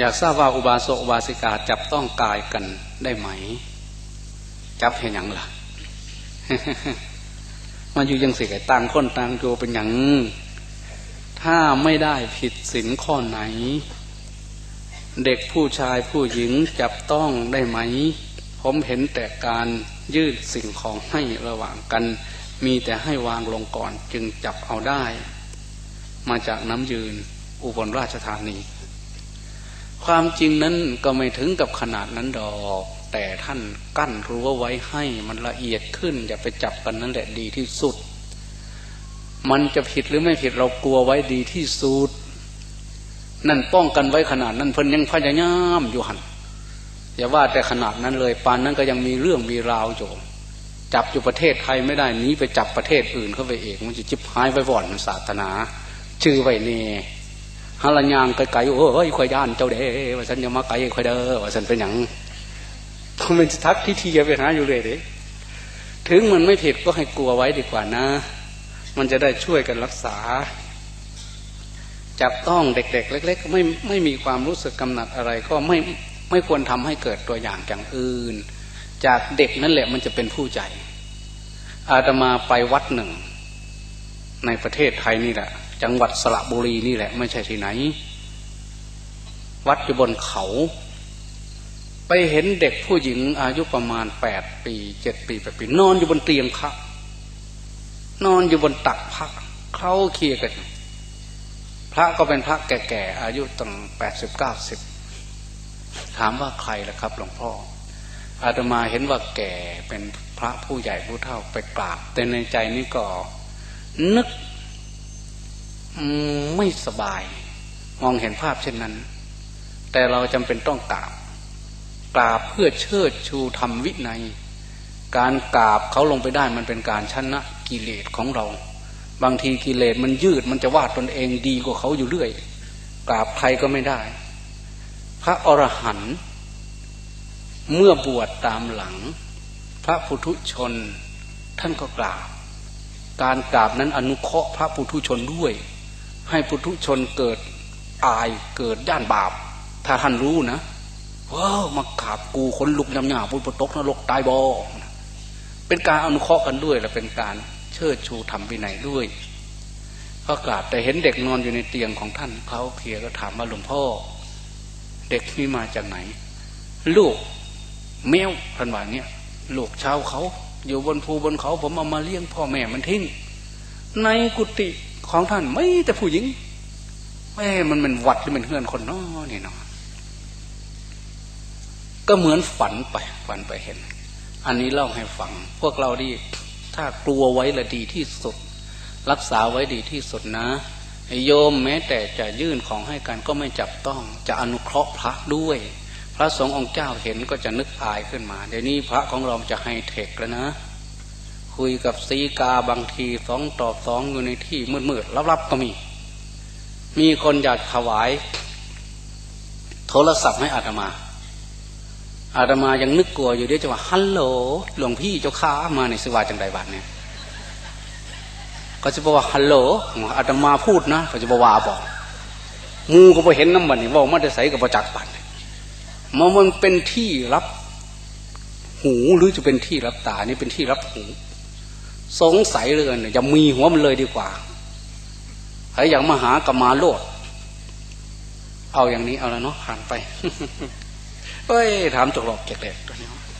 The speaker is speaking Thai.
อยากทราบว่าอุบาสกอุบาสิกาจับต้องกายกันได้ไหม จับเห็นอย่างล่ะมันอยู่ยังสิไก่ต่างคนต่างโยเป็นอย่างถ้าไม่ได้ผิดศีลข้อไหน เด็กผู้ชายผู้หญิงจับต้องได้ไหม ผมเห็นแต่การยืดสิ่งของให้ระหว่างกัน มีแต่ให้วางลงก่อนจึงจับเอาได้ มาจากน้ำยืนอุบลราชธานี ความจริงนั้นก็ไม่ถึงกับขนาดนั้นดอก แต่ท่านกั้นรั้วไว้ให้มันละเอียดขึ้น อย่าไปจับกันนั่นแหละดีที่สุด มันจะผิดหรือไม่ผิดเรากลัวไว้ดีที่สุด นั่นป้องกันไว้ขนาดนั้นเพิ่นยังพยายามอยู่หันอย่าว่าแต่ขนาดนั้นเลยปานนั้นก็ยังมีเรื่องมีราวอยู่จับอยู่ประเทศไทยไม่ได้หนีไปจับประเทศอื่นเข้าไปเองมันจะจิบหายไปบ่อนศาสนา ชื่อไว้เน่ ฮาลัญยางไกลๆโอ้ยควายย่านเจ้าเด้ว่าฉันจะมาไกลควายเด้อว่าฉันเป็นอย่างต้องเป็นทักที่ทีจะไปหาอยู่เลยเด้ถึงมันไม่ผิดก็ให้กลัวไว้ดีกว่านะ มันจะได้ช่วยกันรักษา จับต้องเด็ก ๆ เล็ก ๆ ไม่ไม่มีความรู้สึกกำหนัดอะไร ก็ไม่ไม่ควรทำให้เกิดตัวอย่างอย่างอื่น จากเด็กนั่นแหละมันจะเป็นผู้ใจ อาตมาไปวัดหนึ่ง ในประเทศไทยนี่แหละ จังหวัดสระบุรีนี่แหละ ไม่ใช่ที่ไหน วัดอยู่บนเขา ไปเห็นเด็กผู้หญิงอายุประมาณแปดปีเจ็ดปีแปดปี นอนอยู่บนเตียงพระนอนอยู่บนตักพระเขาเคลียกัน พระก็เป็นพระแก่ๆอายุตั้งแปดสิบเก้าสิบถามว่าใครล่ะครับ หลวงพ่ออาตมาเห็นว่าแก่เป็นพระผู้ใหญ่ผู้เฒ่าไปกราบ แต่ในใจนี่ก็นึก ไม่สบาย มองเห็นภาพเช่นนั้น แต่เราจำเป็นต้องกราบกราบเพื่อเชิดชูธรรมวินัย การกราบเขาลงไปได้มันเป็นการชนะกิเลสของเรา บางทีกิเลสมันยืดมันจะวาดตนเองดีกว่าเขาอยู่เรื่อย กราบใครก็ไม่ได้ พระอรหันต์เมื่อบวชตามหลัง พระพุทุชน ท่านก็กราบ การกราบนั้นอนุเคราะห์พระพุทุชนด้วย ให้พุทุชนเกิดอายเกิดด้านบาป ถ้าท่านรู้นะว้าวมากราบกูคนลุกยำหยาพุทธตกนรกตายบอเป็นการอนุเคราะห์กันด้วยและเป็นการเชิดชูธรรมวินัยด้วยก็กราบแต่เห็นเด็กนอนอยู่ในเตียงของท่านเขาเพียก็ถามว่าหลวงพ่อ เด็กนี่มาจากไหน ลูกแมวท่านว่าเนี้ยลูกชาวเขา อยู่บนภูบนเขาผมเอามาเลี้ยงพ่อแม่มันทิ้งในกุฏิ ของท่านไม่แต่ผู้หญิงแม่มันเป็นวัดหรือเป็นเฮือนคนน้อนี่เนาะก็เหมือนฝันไปฝันไปเห็น อันนี้เล่าให้ฟัง พวกเราดีถ้ากลัวไว้ละดีที่สุด รักษาไว้ดีที่สุดนะโยมแม้แต่จะยื่นของให้กันก็ไม่จับต้อง จะอนุเคราะห์พระด้วย พระสงฆ์องค์เจ้าเห็นก็จะนึกอายขึ้นมา เดี๋ยวนี้พระของเราจะให้เทคแล้วนะ คุยกับสีกาบางทีสองต่อสองอยู่ในที่มืดๆลับๆก็มี มีคนอยากถวาย โทรศัพท์ให้อาตมา อาตมายังนึกกลัวอยู่เดี๋ยวจะว่าฮัลโหลหลวงพี่เจ้าข้ามาในสวาจังไดบัตเนี่ยก็จะบอกว่าฮัลโหลอาตมาพูดนะก็จะบอกว่าบอกมูก็ไปเห็นน้ำมันนี่ว่ามาได้ใส่กับประจักษ์ปันมันมันเป็นที่รับ หูหรือจะเป็นที่รับตานี่เป็นที่รับหู สงสัยเลยเนี่ยจะมีหัวมันเลยดีกว่าให้อย่างมหากมาโลด เอาอย่างนี้เอาแล้วเนาะผ่านไปเอ้ยถามจกหลอกเก็กเล็กตัวนี้